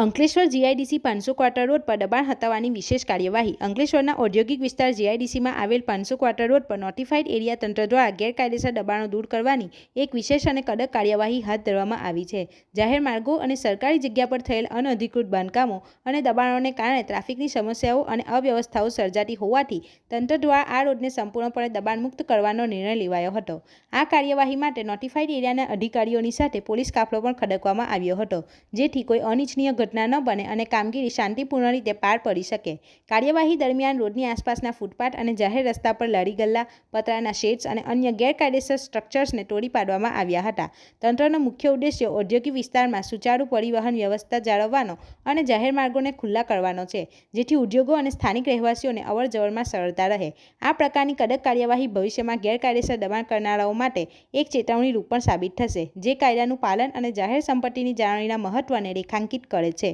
Ankleshwar GIDC પાંચસો quarter road પર દબાણ હટાવવાની વિશેષ કાર્યવાહી. અંકલેશ્વરના ઔદ્યોગિક વિસ્તાર જીઆઈડીસીમાં આવેલ પાંચસો ક્વાર્ટર રોડ પર નોટિફાઇડ એરિયા તંત્ર દ્વારા ગેરકાયદેસર દબાણો દૂર કરવાની એક વિશેષ અને કડક કાર્યવાહી હાથ ધરવામાં આવી છે. જાહેર માર્ગો અને સરકારી જગ્યા પર થયેલ અનઅધિકૃત બાંધકામો અને દબાણોને કારણે ટ્રાફિકની સમસ્યાઓ અને અવ્યવસ્થાઓ સર્જાતી હોવાથી તંત્ર દ્વારા આ રોડને સંપૂર્ણપણે દબાણમુક્ત કરવાનો નિર્ણય લેવાયો હતો. આ કાર્યવાહી માટે નોટિફાઈડ એરિયાના અધિકારીઓની સાથે પોલીસ કાફલો પણ ખડકવામાં આવ્યો હતો, જેથી કોઈ અનિચ્છનીય ઘટના ન બને અને કામગીરી શાંતિપૂર્ણ રીતે પાર પડી શકે. કાર્યવાહી દરમિયાન રોડની આસપાસના ફૂટપાથ અને જાહેર રસ્તા પર લારી ગલ્લા, પતરાના શેડ્સ અને અન્ય ગેરકાયદેસર સ્ટ્રક્ચર્સને તોડી પાડવામાં આવ્યા હતા. તંત્રનો મુખ્ય ઉદ્દેશ્ય ઔદ્યોગિક વિસ્તારમાં સુચારુ પરિવહન વ્યવસ્થા જાળવવાનો અને જાહેર માર્ગોને ખુલ્લા કરવાનો છે, જેથી ઉદ્યોગો અને સ્થાનિક રહેવાસીઓને અવરજવરમાં સરળતા રહે. આ પ્રકારની કડક કાર્યવાહી ભવિષ્યમાં ગેરકાયદેસર દબાણ કરનારાઓ માટે એક ચેતવણી રૂપ પણ સાબિત થશે, જે કાયદાનું પાલન અને જાહેર સંપત્તિની જાળવણીના મહત્વને રેખાંકિત કરે છે.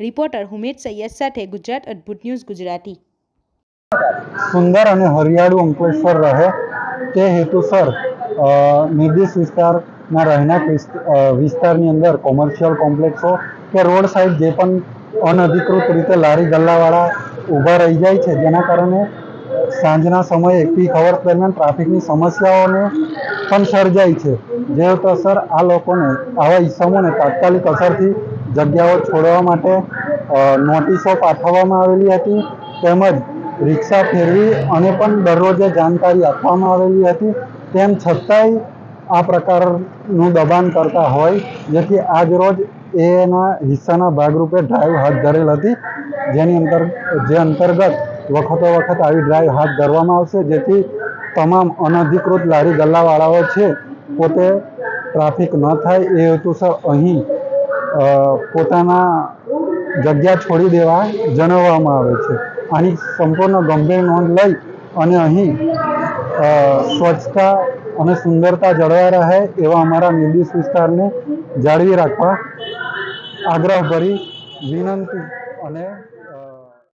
રિપોર્ટર હુમેદ સૈયદ સાથે ગુજરાત અદ્ભુત ન્યૂઝ ગુજરાતી. સુંદર અને હરિયાળું અંકલેશ્વર રહે તે હેતુસર નિર્દિષ્ટ વિસ્તારના રહેણાંક વિસ્તારની અંદર કોમર્શિયલ કોમ્પ્લેક્સો કે રોડ સાઈડ જે પણ અનધિકૃત રીતે લારી ગલ્લાવાળા ઊભા રહી જાય છે, જેના કારણે સાંજના સમયે પીક અવર્સ દરમિયાન ટ્રાફિકની સમસ્યાઓને પણ સર્જાય છે. જે હેતુસર આ લોકોને, આવા ઇસમોને તાત્કાલિક અસરથી જગ્યાઓ છોડવા માટે નોટિસો પાઠવવામાં આવેલી હતી, તેમજ રિક્ષા ફેરવી અને પણ દરરોજે જાણકારી આપવામાં આવેલી હતી. તેમ છતાંય આ પ્રકારનું દબાણ કરતા હોય, જેથી આજ રોજ એના હિસ્સાના ભાગરૂપે ડ્રાઈવ હાથ ધરેલ હતી. જેની અંતર, જે અંતર્ગત વખતો વખત આવી ડ્રાઈવ હાથ ધરવામાં આવશે, જેથી તમામ અનધિકૃત લારી ગલ્લાવાળાઓ છે, પોતે ટ્રાફિક ન થાય એ હેતુસર અહીં પોતાના જગ્યા છોડી દેવા જણાવવામાં આવે છે. આની સંપૂર્ણ ગંભીર નોંધ લઈ અને અહીં સ્વચ્છતા અને સુંદરતા જળવાઈ રહે એવા અમારા નિર્દિષ્ટ વિસ્તારને જાળવી રાખવા આગ્રહ ભરી વિનંતી અને